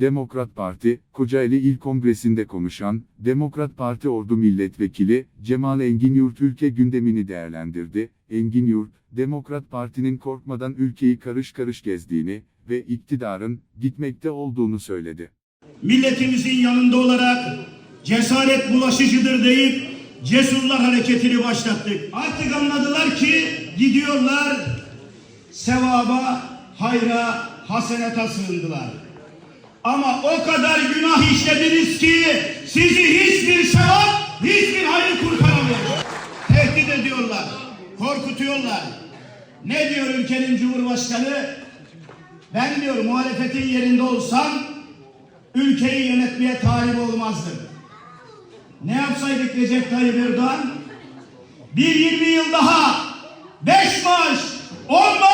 Demokrat Parti, Kocaeli İl Kongresi'nde konuşan, Demokrat Parti Ordu Milletvekili, Cemal Engin Yurt ülke gündemini değerlendirdi. Engin Yurt, Demokrat Parti'nin korkmadan ülkeyi karış karış gezdiğini ve iktidarın gitmekte olduğunu söyledi. milletimizin yanında olarak cesaret bulaşıcıdır deyip cesurlar hareketini başlattık. Artık anladılar ki gidiyorlar sevaba, hayra, hasenata sığındılar. Ama o kadar günah işlediniz ki sizi hiçbir sevap, hiçbir hayır kurtaramıyor. Tehdit ediyorlar, korkutuyorlar. Ne diyor ülkenin Cumhurbaşkanı? Ben diyor muhalefetin yerinde olsam ülkeyi yönetmeye talip olmazdım. Ne yapsaydık Recep Tayyip Erdoğan? Bir 20 yıl daha beş maaş, on maaş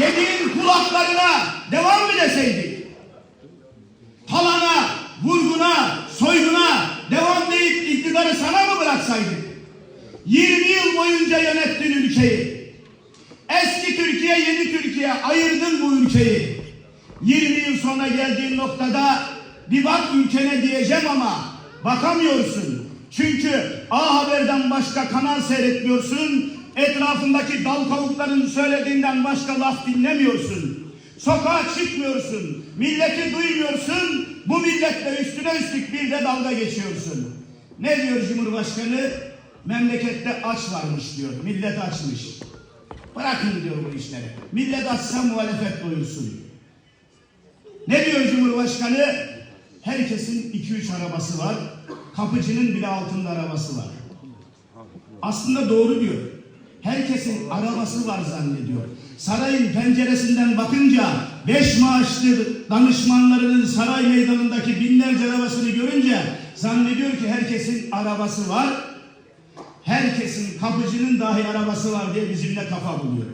Yediğin kulaklarına devam mı deseydik? talana, vurguna, soyguna devam deyip iktidarı sana mı bıraksaydık? 20 yıl boyunca yönettin ülkeyi. Eski Türkiye, yeni Türkiye ayırdın bu ülkeyi. 20 yıl sonra geldiğin noktada bir bak ülkene diyeceğim ama bakamıyorsun. Çünkü A Haber'den başka kanal seyretmiyorsun. Etrafındaki dal kavukların söylediğinden başka laf dinlemiyorsun. Sokağa çıkmıyorsun. Milleti duymuyorsun. Bu milletle üstüne üstlük bir de dalga geçiyorsun. Ne diyor Cumhurbaşkanı? Memlekette aç varmış diyor. Millet açmış. Bırakın diyor bu işleri. Millet açsa muhalefet doyursun. Ne diyor Cumhurbaşkanı? Herkesin iki üç arabası var. Kapıcının bile altında arabası var. Aslında doğru diyor. Herkesin arabası var zannediyor. Sarayın penceresinden bakınca beş maaşlı danışmanlarının saray meydanındaki binlerce arabasını görünce zannediyor ki herkesin arabası var. Herkesin kapıcının dahi arabası var diye bizimle kafa buluyor.